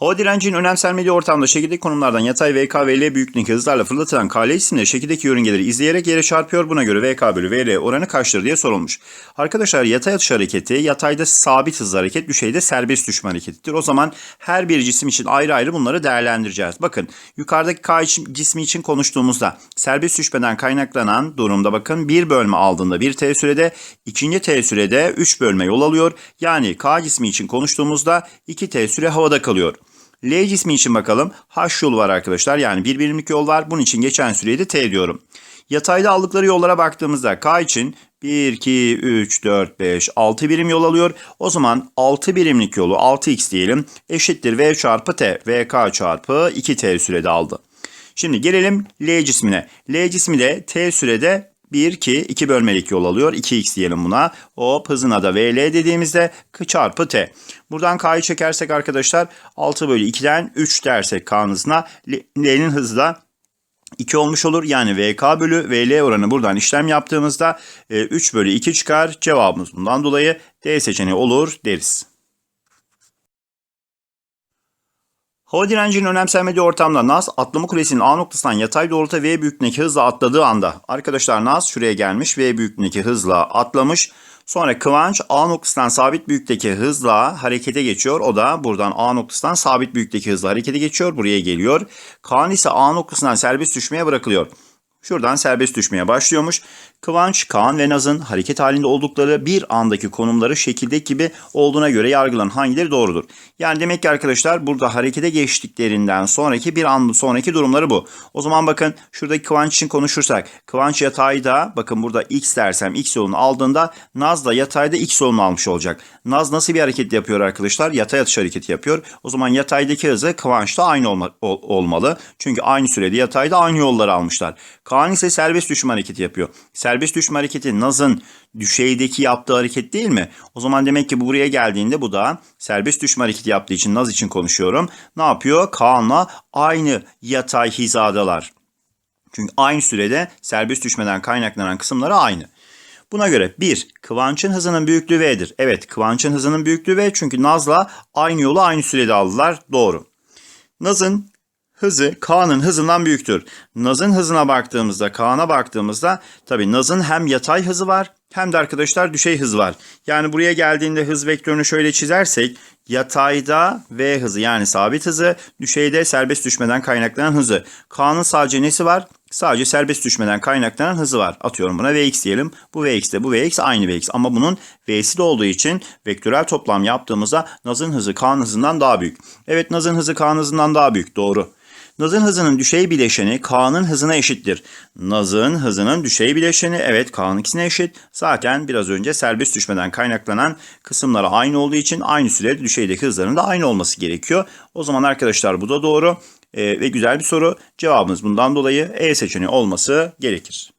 Hava direncinin önemsenmediği ortamda şekildeki konumlardan yatay VK ve L büyüklüğündeki hızlarla fırlatılan KL isimli şekildeki yörüngeleri izleyerek yere çarpıyor. Buna göre VK bölü VL oranı kaçtır diye sorulmuş. Arkadaşlar yatay atış hareketi yatayda sabit hızlı hareket, düşeyde serbest düşme hareketidir. O zaman her bir cisim için ayrı ayrı bunları değerlendireceğiz. Bakın yukarıdaki K cismi için konuştuğumuzda serbest düşmeden kaynaklanan durumda bakın bir bölme aldığında bir T sürede, ikinci T sürede 3 bölme yol alıyor. Yani K cismi için konuştuğumuzda 2 T süre havada kalıyor. L cismi için bakalım. H yolu var arkadaşlar. Yani bir birimlik yol var. Bunun için geçen süreyi de T diyorum. Yatayda aldıkları yollara baktığımızda K için 1, 2, 3, 4, 5, 6 birim yol alıyor. O zaman 6 birimlik yolu 6x diyelim eşittir V çarpı T. VK çarpı 2T sürede aldı. Şimdi gelelim L cismine. L cismi de T sürede 1, 2, 2 bölmelik yol alıyor. 2x diyelim buna. Hop hızına da VL dediğimizde çarpı T. Buradan K'yı çekersek arkadaşlar 6 bölü 2'den 3 dersek K'nın L'nin hızı da 2 olmuş olur. Yani VK bölü VL oranı buradan işlem yaptığımızda e, 3 bölü 2 çıkar. Cevabımız bundan dolayı D seçeneği olur deriz. Hava direncinin önemsenmediği ortamda Naz atlama kulesinin A noktasından yatay doğrultuda V büyüklüğündeki hızla atladığı anda arkadaşlar Naz şuraya gelmiş V büyüklüğündeki hızla atlamış. Sonra Kıvanç A noktasından sabit büyüklükteki hızla harekete geçiyor. O da buradan A noktasından sabit büyüklükteki hızla harekete geçiyor. Buraya geliyor. Kaan ise A noktasından serbest düşmeye bırakılıyor. Şuradan serbest düşmeye başlıyormuş. Kıvanç, Kaan ve Naz'ın hareket halinde oldukları bir andaki konumları şekildeki gibi olduğuna göre yargılanan hangileri doğrudur? Yani demek ki arkadaşlar burada harekete geçtiklerinden sonraki bir an sonraki durumları bu. O zaman bakın şuradaki Kıvanç için konuşursak. Kıvanç yatayda bakın burada x dersem x yolunu aldığında Naz da yatayda x yolunu almış olacak. Naz nasıl bir hareket yapıyor arkadaşlar? Yatay atış hareketi yapıyor. O zaman yataydaki hızı Kıvanç'ta aynı olma- ol- olmalı. Çünkü aynı sürede yatayda aynı yolları almışlar. Kaan ise serbest düşme hareketi yapıyor. Serbest düşme hareketi Naz'ın düşeydeki yaptığı hareket değil mi? O zaman demek ki bu buraya geldiğinde bu da serbest düşme hareketi yaptığı için Naz için konuşuyorum. Ne yapıyor? Kaan'la aynı yatay hizadalar. Çünkü aynı sürede serbest düşmeden kaynaklanan kısımları aynı. Buna göre 1. Kıvanç'ın hızının büyüklüğü V'dir. Evet Kıvanç'ın hızının büyüklüğü V çünkü Naz'la aynı yolu aynı sürede aldılar. Doğru. Naz'ın hızı Kaan'ın hızından büyüktür. Naz'ın hızına baktığımızda, Kaan'a baktığımızda tabii Naz'ın hem yatay hızı var hem de arkadaşlar düşey hız var. Yani buraya geldiğinde hız vektörünü şöyle çizersek yatayda V hızı yani sabit hızı, düşeyde serbest düşmeden kaynaklanan hızı. Kaan'ın sadece nesi var? Sadece serbest düşmeden kaynaklanan hızı var. Atıyorum buna Vx diyelim. Bu Vx de bu Vx aynı Vx. Ama bunun V'si de olduğu için vektörel toplam yaptığımızda Naz'ın hızı Kaan hızından daha büyük. Evet Naz'ın hızı Kaan hızından daha büyük. Doğru. Naz'ın hızının düşey bileşeni Kaan'ın hızına eşittir. Naz'ın hızının düşey bileşeni evet Kaan'ınkisine eşit. Zaten biraz önce serbest düşmeden kaynaklanan kısımları aynı olduğu için aynı sürede düşeydeki hızların da aynı olması gerekiyor. O zaman arkadaşlar bu da doğru Ee, ve güzel bir soru. Cevabımız bundan dolayı E seçeneği olması gerekir.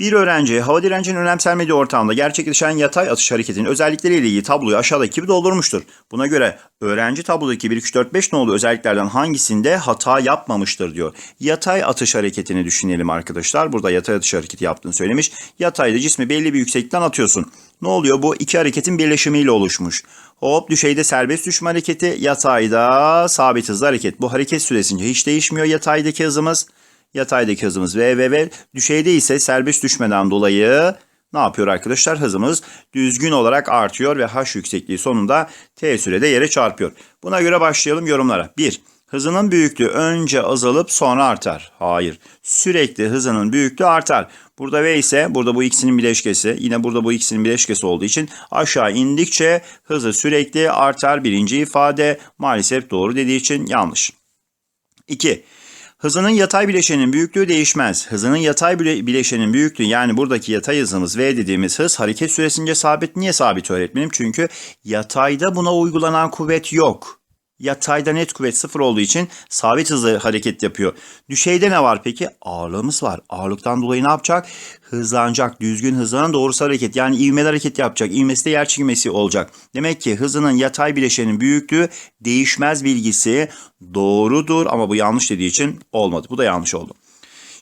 Bir öğrenci hava direncinin önemsenmediği ortamda gerçekleşen yatay atış hareketinin özellikleriyle ilgili tabloyu aşağıdaki gibi doldurmuştur. Buna göre öğrenci tablodaki 1, 2, 4, 5 nolu özelliklerden hangisinde hata yapmamıştır diyor. Yatay atış hareketini düşünelim arkadaşlar. Burada yatay atış hareketi yaptığını söylemiş. Yatayda cismi belli bir yükseklikten atıyorsun. Ne oluyor? Bu iki hareketin birleşimiyle oluşmuş. Hop düşeyde serbest düşme hareketi, yatayda sabit hızlı hareket. Bu hareket süresince hiç değişmiyor yataydaki hızımız. Yataydaki hızımız V ve V. Düşeyde ise serbest düşmeden dolayı ne yapıyor arkadaşlar? Hızımız düzgün olarak artıyor ve H yüksekliği sonunda T sürede yere çarpıyor. Buna göre başlayalım yorumlara. 1. Hızının büyüklüğü önce azalıp sonra artar. Hayır. Sürekli hızının büyüklüğü artar. Burada V ise burada bu ikisinin bileşkesi. Yine burada bu ikisinin bileşkesi olduğu için aşağı indikçe hızı sürekli artar. Birinci ifade maalesef doğru dediği için yanlış. 2. Hızının yatay bileşenin büyüklüğü değişmez. Hızının yatay bile- bileşenin büyüklüğü yani buradaki yatay hızımız V dediğimiz hız hareket süresince sabit. Niye sabit öğretmenim? Çünkü yatayda buna uygulanan kuvvet yok. Yatayda net kuvvet sıfır olduğu için sabit hızla hareket yapıyor. Düşeyde ne var peki? Ağırlığımız var. Ağırlıktan dolayı ne yapacak? Hızlanacak. Düzgün hızlanan doğrusal hareket. Yani ivmeli hareket yapacak. İvmesi de yer çekimesi olacak. Demek ki hızının yatay bileşenin büyüklüğü değişmez bilgisi doğrudur ama bu yanlış dediği için olmadı. Bu da yanlış oldu.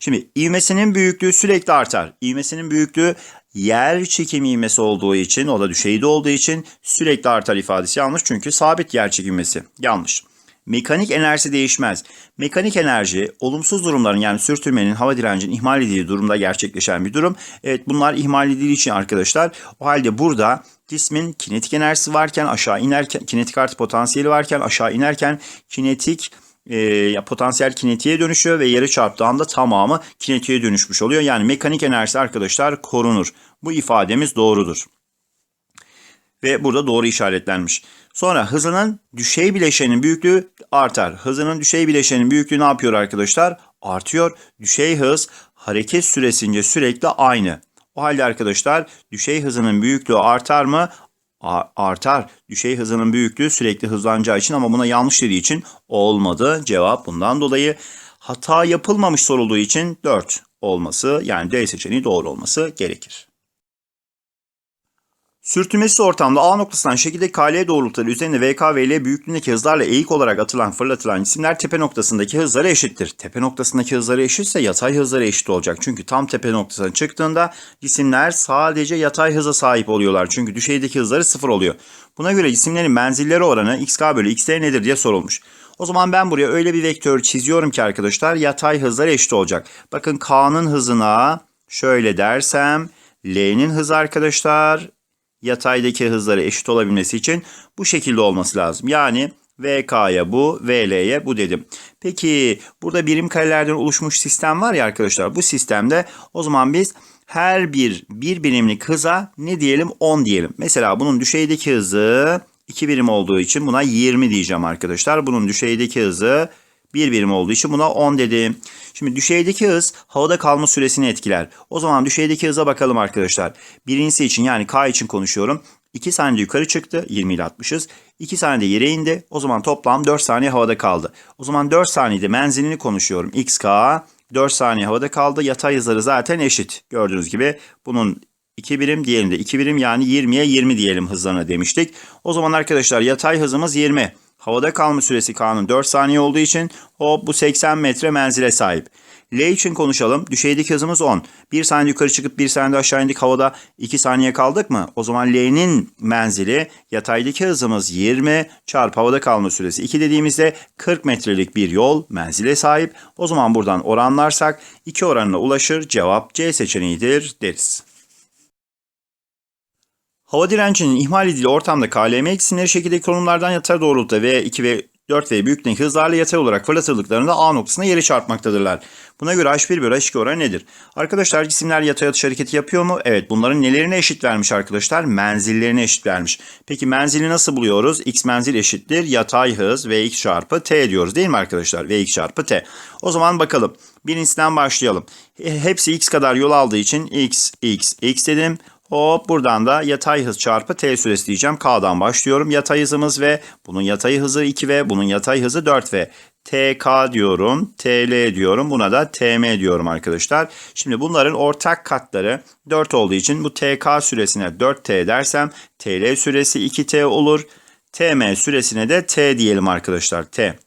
Şimdi ivmesinin büyüklüğü sürekli artar. İvmesinin büyüklüğü yer çekimi ivmesi olduğu için o da düşeyde olduğu için sürekli artar ifadesi yanlış. Çünkü sabit yer çekimi ivmesi. Yanlış. Mekanik enerjisi değişmez. Mekanik enerji olumsuz durumların yani sürtünmenin hava direncinin ihmal edildiği durumda gerçekleşen bir durum. Evet bunlar ihmal edildiği için arkadaşlar o halde burada cismin kinetik enerjisi varken aşağı inerken kinetik artı potansiyeli varken aşağı inerken kinetik e, potansiyel kinetiğe dönüşüyor ve yere çarptığı anda tamamı kinetiğe dönüşmüş oluyor. Yani mekanik enerjisi arkadaşlar korunur. Bu ifademiz doğrudur. Ve burada doğru işaretlenmiş. Sonra hızının düşey bileşenin büyüklüğü artar. Hızının düşey bileşenin büyüklüğü ne yapıyor arkadaşlar? Artıyor. Düşey hız hareket süresince sürekli aynı. O halde arkadaşlar düşey hızının büyüklüğü artar mı? Artar. Düşey hızının büyüklüğü sürekli hızlanacağı için ama buna yanlış dediği için olmadı. Cevap bundan dolayı hata yapılmamış sorulduğu için 4 olması yani D seçeneği doğru olması gerekir. Sürtünmesiz ortamda A noktasından şekilde KL doğrultuları üzerinde VK ve L büyüklüğündeki hızlarla eğik olarak atılan fırlatılan cisimler tepe noktasındaki hızları eşittir. Tepe noktasındaki hızları eşitse yatay hızları eşit olacak. Çünkü tam tepe noktasına çıktığında cisimler sadece yatay hıza sahip oluyorlar. Çünkü düşeydeki hızları sıfır oluyor. Buna göre cisimlerin menzilleri oranı xk bölü xl nedir diye sorulmuş. O zaman ben buraya öyle bir vektör çiziyorum ki arkadaşlar yatay hızlar eşit olacak. Bakın k'nın hızına şöyle dersem L'nin hızı arkadaşlar yataydaki hızları eşit olabilmesi için bu şekilde olması lazım. Yani VK'ya bu, VL'ye bu dedim. Peki burada birim karelerden oluşmuş sistem var ya arkadaşlar. Bu sistemde o zaman biz her bir bir birimlik hıza ne diyelim 10 diyelim. Mesela bunun düşeydeki hızı 2 birim olduğu için buna 20 diyeceğim arkadaşlar. Bunun düşeydeki hızı 1 birim olduğu için buna 10 dedim. Şimdi düşeydeki hız havada kalma süresini etkiler. O zaman düşeydeki hıza bakalım arkadaşlar. Birincisi için yani K için konuşuyorum. 2 saniyede yukarı çıktı. 20 ile 60'ız. 2 saniyede yere indi. O zaman toplam 4 saniye havada kaldı. O zaman 4 saniyede menzilini konuşuyorum. XK 4 saniye havada kaldı. Yatay hızları zaten eşit. Gördüğünüz gibi bunun 2 birim diğerinde 2 birim yani 20'ye 20 diyelim hızlarına demiştik. O zaman arkadaşlar yatay hızımız 20. Havada kalma süresi K'nın 4 saniye olduğu için hop bu 80 metre menzile sahip. L için konuşalım. Düşeydeki hızımız 10. 1 saniye yukarı çıkıp 1 saniye aşağı indik havada 2 saniye kaldık mı? O zaman L'nin menzili yataydaki hızımız 20 çarpı havada kalma süresi 2 dediğimizde 40 metrelik bir yol menzile sahip. O zaman buradan oranlarsak 2 oranına ulaşır. Cevap C seçeneğidir deriz. Hava direncinin ihmal edildiği ortamda KLM eksinleri şekilde konumlardan yatay doğrultuda V2 ve 4V büyüklüğündeki hızlarla yatay olarak fırlatıldıklarında A noktasına yeri çarpmaktadırlar. Buna göre H1 bölü H2 oranı nedir? Arkadaşlar cisimler yatay atış hareketi yapıyor mu? Evet bunların nelerine eşit vermiş arkadaşlar? Menzillerine eşit vermiş. Peki menzili nasıl buluyoruz? X menzil eşittir yatay hız Vx çarpı T diyoruz değil mi arkadaşlar? Vx çarpı T. O zaman bakalım. Birincisinden başlayalım. Hepsi X kadar yol aldığı için X, X, X dedim. Hop buradan da yatay hız çarpı t süresi diyeceğim. K'dan başlıyorum. Yatay hızımız ve bunun yatay hızı 2V, bunun yatay hızı 4V. TK diyorum, TL diyorum. Buna da TM diyorum arkadaşlar. Şimdi bunların ortak katları 4 olduğu için bu TK süresine 4T dersem TL süresi 2T olur. TM süresine de T diyelim arkadaşlar. T.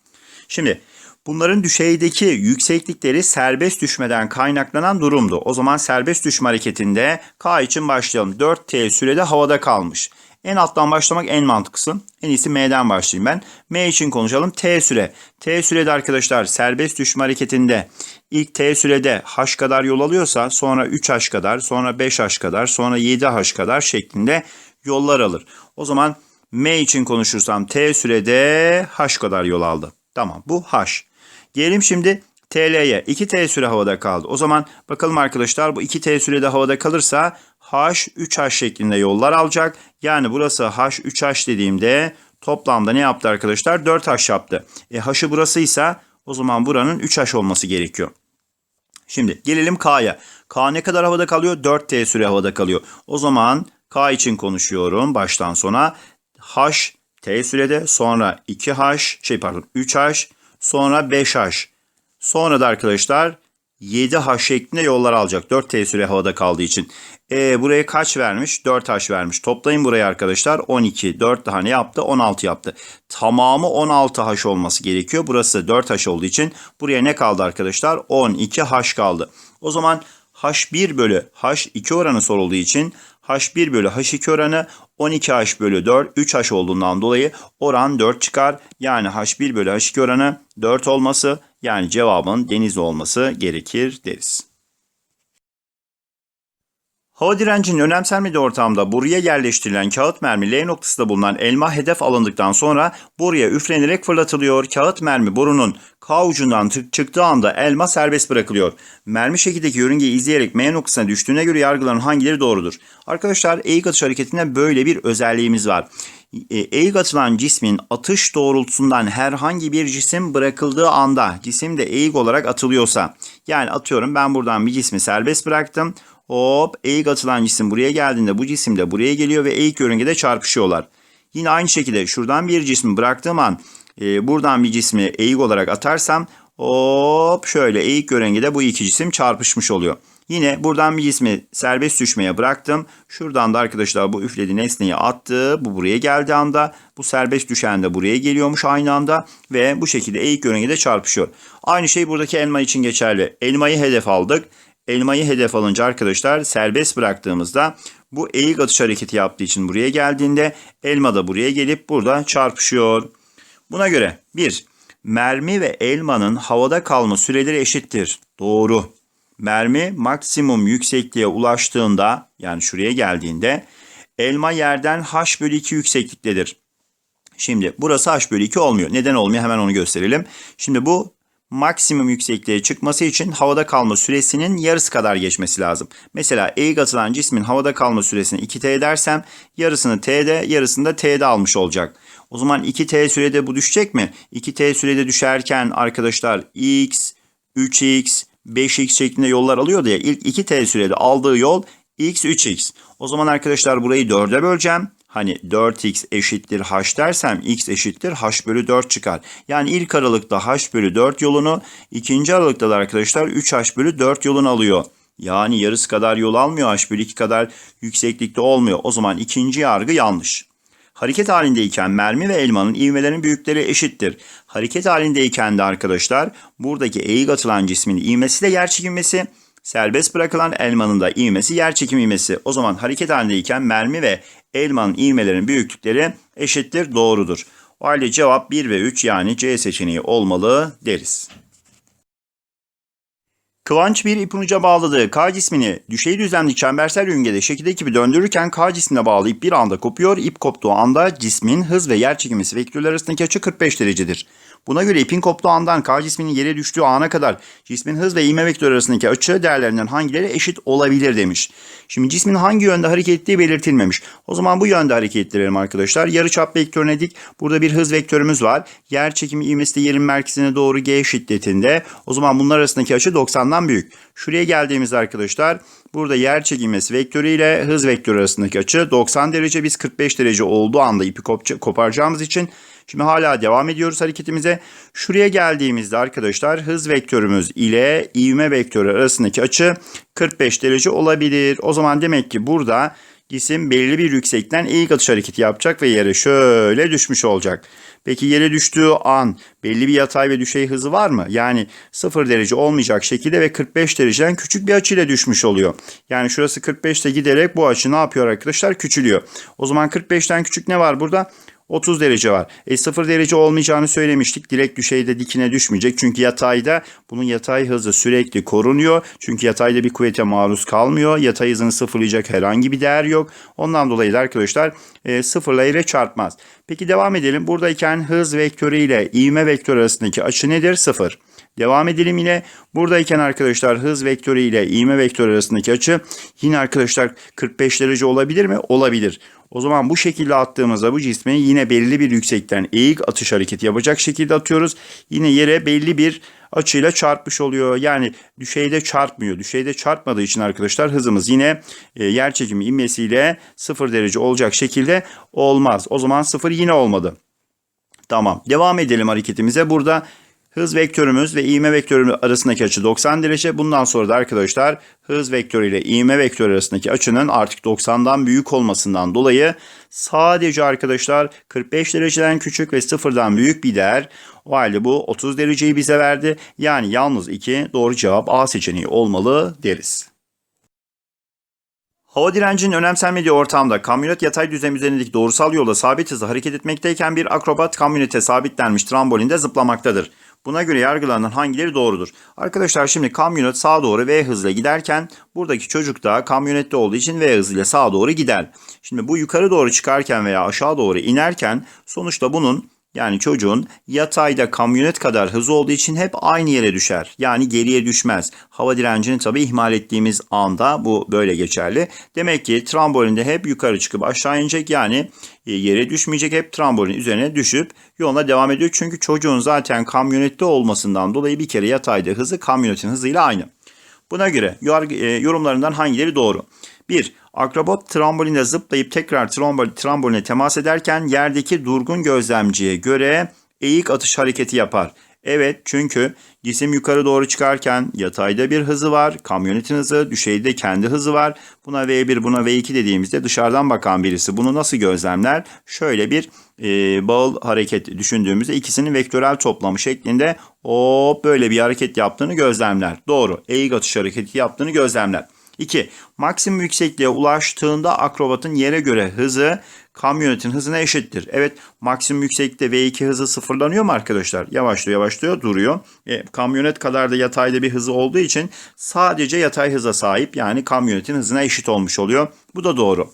Şimdi Bunların düşeydeki yükseklikleri serbest düşmeden kaynaklanan durumdu. O zaman serbest düşme hareketinde K için başlayalım. 4T sürede havada kalmış. En alttan başlamak en mantıklısı. En iyisi M'den başlayayım ben. M için konuşalım. T süre. T sürede arkadaşlar serbest düşme hareketinde ilk T sürede H kadar yol alıyorsa sonra 3H kadar, sonra 5H kadar, sonra 7H kadar şeklinde yollar alır. O zaman M için konuşursam T sürede H kadar yol aldı. Tamam bu H. Gelelim şimdi TL'ye. 2T süre havada kaldı. O zaman bakalım arkadaşlar bu 2T sürede havada kalırsa H 3H şeklinde yollar alacak. Yani burası H 3H dediğimde toplamda ne yaptı arkadaşlar? 4H yaptı. E H'ı burasıysa o zaman buranın 3H olması gerekiyor. Şimdi gelelim K'ya. K ne kadar havada kalıyor? 4T süre havada kalıyor. O zaman K için konuşuyorum baştan sona. H T sürede sonra 2H şey pardon 3H Sonra 5H. Sonra da arkadaşlar 7H şeklinde yollar alacak. 4T süre havada kaldığı için. E, buraya kaç vermiş? 4H vermiş. Toplayın burayı arkadaşlar. 12. 4 daha ne yaptı? 16 yaptı. Tamamı 16H olması gerekiyor. Burası 4H olduğu için buraya ne kaldı arkadaşlar? 12H kaldı. O zaman H1 bölü H2 oranı sorulduğu için H1 bölü H2 oranı 12H bölü 4 3H olduğundan dolayı oran 4 çıkar. Yani H1 bölü H2 oranı 4 olması yani cevabın deniz olması gerekir deriz. Hava direncinin önemsenmediği ortamda buraya yerleştirilen kağıt mermi L noktasında bulunan elma hedef alındıktan sonra buraya üflenerek fırlatılıyor. Kağıt mermi borunun K ucundan çıktığı anda elma serbest bırakılıyor. Mermi şekildeki yörüngeyi izleyerek M noktasına düştüğüne göre yargıların hangileri doğrudur? Arkadaşlar eğik atış hareketinde böyle bir özelliğimiz var. Eğik atılan cismin atış doğrultusundan herhangi bir cisim bırakıldığı anda cisim de eğik olarak atılıyorsa yani atıyorum ben buradan bir cismi serbest bıraktım. Hop eğik atılan cisim buraya geldiğinde bu cisim de buraya geliyor ve eğik yörüngede çarpışıyorlar. Yine aynı şekilde şuradan bir cismi bıraktığım an e, buradan bir cismi eğik olarak atarsam hop şöyle eğik yörüngede bu iki cisim çarpışmış oluyor. Yine buradan bir cismi serbest düşmeye bıraktım. Şuradan da arkadaşlar bu üfledi nesneyi attı. Bu buraya geldiği anda bu serbest düşen de buraya geliyormuş aynı anda. Ve bu şekilde eğik yörüngede çarpışıyor. Aynı şey buradaki elma için geçerli. Elmayı hedef aldık. Elmayı hedef alınca arkadaşlar serbest bıraktığımızda bu eğik atış hareketi yaptığı için buraya geldiğinde elma da buraya gelip burada çarpışıyor. Buna göre 1. Mermi ve elmanın havada kalma süreleri eşittir. Doğru. Mermi maksimum yüksekliğe ulaştığında yani şuraya geldiğinde elma yerden h bölü 2 yüksekliktedir. Şimdi burası h bölü 2 olmuyor. Neden olmuyor hemen onu gösterelim. Şimdi bu maksimum yüksekliğe çıkması için havada kalma süresinin yarısı kadar geçmesi lazım. Mesela eğik atılan cismin havada kalma süresini 2t dersem yarısını t'de yarısını da t'de almış olacak. O zaman 2t sürede bu düşecek mi? 2t sürede düşerken arkadaşlar x, 3x, 5x şeklinde yollar alıyordu ya. İlk 2t sürede aldığı yol x, 3x. O zaman arkadaşlar burayı 4'e böleceğim. Hani 4x eşittir h dersem x eşittir h bölü 4 çıkar. Yani ilk aralıkta h bölü 4 yolunu ikinci aralıkta da arkadaşlar 3h bölü 4 yolunu alıyor. Yani yarısı kadar yol almıyor h bölü 2 kadar yükseklikte olmuyor. O zaman ikinci yargı yanlış. Hareket halindeyken mermi ve elmanın ivmelerinin büyükleri eşittir. Hareket halindeyken de arkadaşlar buradaki eğik atılan cismin ivmesi de yer çekilmesi, serbest bırakılan elmanın da ivmesi yer çekim ivmesi. O zaman hareket halindeyken mermi ve elmanın ivmelerinin büyüklükleri eşittir doğrudur. O halde cevap 1 ve 3 yani C seçeneği olmalı deriz. Kıvanç bir ipin uca bağladığı K cismini düşey düzlemli çembersel yörüngede şekilde gibi döndürürken K cismine bağlı ip bir anda kopuyor. İp koptuğu anda cismin hız ve yer çekimisi vektörler arasındaki açı 45 derecedir. Buna göre ipin koptuğu andan K cisminin yere düştüğü ana kadar cismin hız ve ivme vektörü arasındaki açı değerlerinden hangileri eşit olabilir demiş. Şimdi cismin hangi yönde hareket ettiği belirtilmemiş. O zaman bu yönde hareket ettirelim arkadaşlar. Yarıçap vektörüne dik. Burada bir hız vektörümüz var. Yer çekimi ivmesi de yerin merkezine doğru G şiddetinde. O zaman bunlar arasındaki açı 90'dan büyük. Şuraya geldiğimizde arkadaşlar burada yer çekilmesi vektörü ile hız vektörü arasındaki açı 90 derece. Biz 45 derece olduğu anda ipi koparacağımız için Şimdi hala devam ediyoruz hareketimize. Şuraya geldiğimizde arkadaşlar hız vektörümüz ile ivme vektörü arasındaki açı 45 derece olabilir. O zaman demek ki burada cisim belirli bir yüksekten eğik atış hareketi yapacak ve yere şöyle düşmüş olacak. Peki yere düştüğü an belli bir yatay ve düşey hızı var mı? Yani 0 derece olmayacak şekilde ve 45 dereceden küçük bir açıyla düşmüş oluyor. Yani şurası 45'te giderek bu açı ne yapıyor arkadaşlar? Küçülüyor. O zaman 45'ten küçük ne var burada? 30 derece var. E 0 derece olmayacağını söylemiştik. Direkt düşeyde dikine düşmeyecek. Çünkü yatayda bunun yatay hızı sürekli korunuyor. Çünkü yatayda bir kuvvete maruz kalmıyor. Yatay hızını sıfırlayacak herhangi bir değer yok. Ondan dolayı da arkadaşlar e, sıfırla ile çarpmaz. Peki devam edelim. Buradayken hız vektörü ile ivme vektörü arasındaki açı nedir? Sıfır. Devam edelim yine. Buradayken arkadaşlar hız vektörü ile ivme vektörü arasındaki açı yine arkadaşlar 45 derece olabilir mi? Olabilir. O zaman bu şekilde attığımızda bu cismi yine belli bir yüksekten eğik atış hareketi yapacak şekilde atıyoruz. Yine yere belli bir açıyla çarpmış oluyor. Yani düşeyde çarpmıyor. Düşeyde çarpmadığı için arkadaşlar hızımız yine e, yer çekimi inmesiyle 0 derece olacak şekilde olmaz. O zaman 0 yine olmadı. Tamam. Devam edelim hareketimize. Burada Hız vektörümüz ve ivme vektörü arasındaki açı 90 derece. Bundan sonra da arkadaşlar hız vektörü ile ivme vektörü arasındaki açının artık 90'dan büyük olmasından dolayı sadece arkadaşlar 45 dereceden küçük ve sıfırdan büyük bir değer. O halde bu 30 dereceyi bize verdi. Yani yalnız 2 doğru cevap A seçeneği olmalı deriz. Hava direncinin önemsenmediği ortamda kamyonet yatay düzlem üzerindeki doğrusal yolda sabit hızla hareket etmekteyken bir akrobat kamyonete sabitlenmiş trambolinde zıplamaktadır. Buna göre yargılanan hangileri doğrudur? Arkadaşlar şimdi kamyonet sağa doğru V hızla giderken buradaki çocuk da kamyonette olduğu için V hızıyla sağa doğru gider. Şimdi bu yukarı doğru çıkarken veya aşağı doğru inerken sonuçta bunun yani çocuğun yatayda kamyonet kadar hızı olduğu için hep aynı yere düşer. Yani geriye düşmez. Hava direncini tabii ihmal ettiğimiz anda bu böyle geçerli. Demek ki trambolinde hep yukarı çıkıp aşağı inecek. Yani e, yere düşmeyecek. Hep trambolin üzerine düşüp yoluna devam ediyor. Çünkü çocuğun zaten kamyonette olmasından dolayı bir kere yatayda hızı kamyonetin hızıyla aynı. Buna göre e, yorumlarından hangileri doğru? 1. Akrobot trambolinde zıplayıp tekrar tramboline temas ederken yerdeki durgun gözlemciye göre eğik atış hareketi yapar. Evet çünkü cisim yukarı doğru çıkarken yatayda bir hızı var. Kamyonetin hızı, düşeyde kendi hızı var. Buna V1 buna V2 dediğimizde dışarıdan bakan birisi bunu nasıl gözlemler? Şöyle bir e, bağıl hareket düşündüğümüzde ikisinin vektörel toplamı şeklinde hop böyle bir hareket yaptığını gözlemler. Doğru. Eğik atış hareketi yaptığını gözlemler. 2. Maksimum yüksekliğe ulaştığında akrobatın yere göre hızı kamyonetin hızına eşittir. Evet maksimum yükseklikte V2 hızı sıfırlanıyor mu arkadaşlar? Yavaşlıyor yavaşlıyor duruyor. E, kamyonet kadar da yatayda bir hızı olduğu için sadece yatay hıza sahip yani kamyonetin hızına eşit olmuş oluyor. Bu da doğru.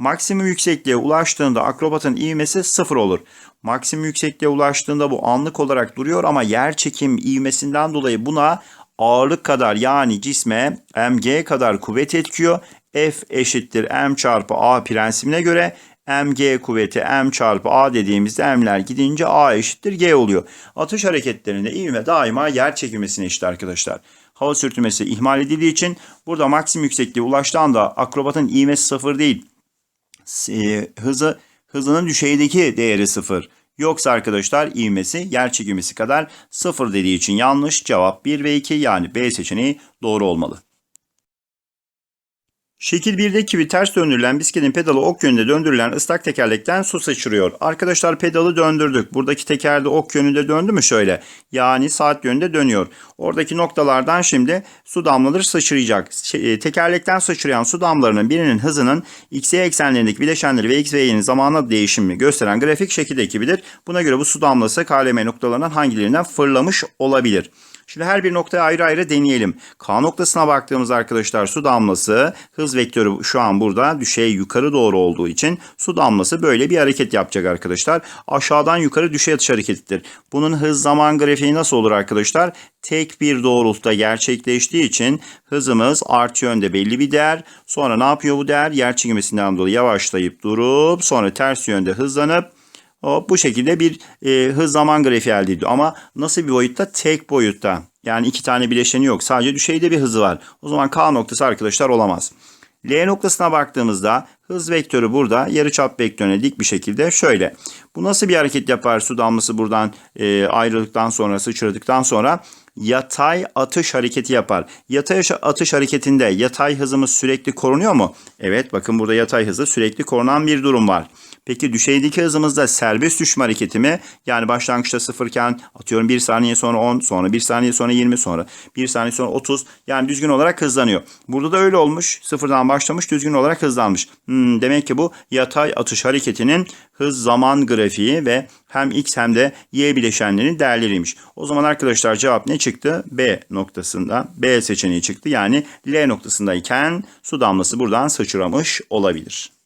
Maksimum yüksekliğe ulaştığında akrobatın ivmesi sıfır olur. Maksimum yüksekliğe ulaştığında bu anlık olarak duruyor ama yer çekim ivmesinden dolayı buna ağırlık kadar yani cisme mg kadar kuvvet etkiyor. F eşittir m çarpı a prensibine göre mg kuvveti m çarpı a dediğimizde m'ler gidince a eşittir g oluyor. Atış hareketlerinde ivme daima yer çekilmesine eşit arkadaşlar. Hava sürtünmesi ihmal edildiği için burada maksimum yüksekliğe ulaştığı anda akrobatın ivmesi sıfır değil. E, hızı hızının düşeydeki değeri sıfır. Yoksa arkadaşlar ivmesi yer çekimisi kadar sıfır dediği için yanlış. Cevap 1 ve 2 yani B seçeneği doğru olmalı. Şekil 1'deki gibi ters döndürülen bisikletin pedalı ok yönünde döndürülen ıslak tekerlekten su sıçrıyor. Arkadaşlar pedalı döndürdük. Buradaki teker de ok yönünde döndü mü şöyle? Yani saat yönünde dönüyor. Oradaki noktalardan şimdi su damlaları sıçrayacak. E, tekerlekten sıçrayan su damlalarının birinin hızının x, y eksenlerindeki bileşenleri ve x ve y'nin zamana değişimi gösteren grafik şekilde ekibilir. Buna göre bu su damlası KLM noktalarından hangilerinden fırlamış olabilir? Şimdi her bir noktaya ayrı ayrı deneyelim. K noktasına baktığımız arkadaşlar su damlası hız vektörü şu an burada düşey yukarı doğru olduğu için su damlası böyle bir hareket yapacak arkadaşlar. Aşağıdan yukarı düşey atış hareketidir. Bunun hız zaman grafiği nasıl olur arkadaşlar? Tek bir doğrultuda gerçekleştiği için hızımız artı yönde belli bir değer. Sonra ne yapıyor bu değer? Yer çekimesinden dolayı yavaşlayıp durup sonra ters yönde hızlanıp o bu şekilde bir e, hız zaman grafiği elde ediyor. Ama nasıl bir boyutta? Tek boyutta. Yani iki tane bileşeni yok. Sadece düşeyde bir hızı var. O zaman K noktası arkadaşlar olamaz. L noktasına baktığımızda hız vektörü burada yarıçap vektörüne dik bir şekilde şöyle. Bu nasıl bir hareket yapar su damlası buradan e, ayrıldıktan sonra sıçradıktan sonra yatay atış hareketi yapar. Yatay atış hareketinde yatay hızımız sürekli korunuyor mu? Evet bakın burada yatay hızı sürekli korunan bir durum var. Peki düşeydeki hızımızda serbest düşme hareketi mi? Yani başlangıçta sıfırken atıyorum 1 saniye sonra 10 sonra 1 saniye sonra 20 sonra 1 saniye sonra 30 yani düzgün olarak hızlanıyor. Burada da öyle olmuş. Sıfırdan başlamış düzgün olarak hızlanmış. Hmm, demek ki bu yatay atış hareketinin hız zaman grafiği ve hem x hem de y bileşenlerinin değerleriymiş. O zaman arkadaşlar cevap ne çıktı? B noktasında B seçeneği çıktı. Yani L noktasındayken su damlası buradan sıçramış olabilir.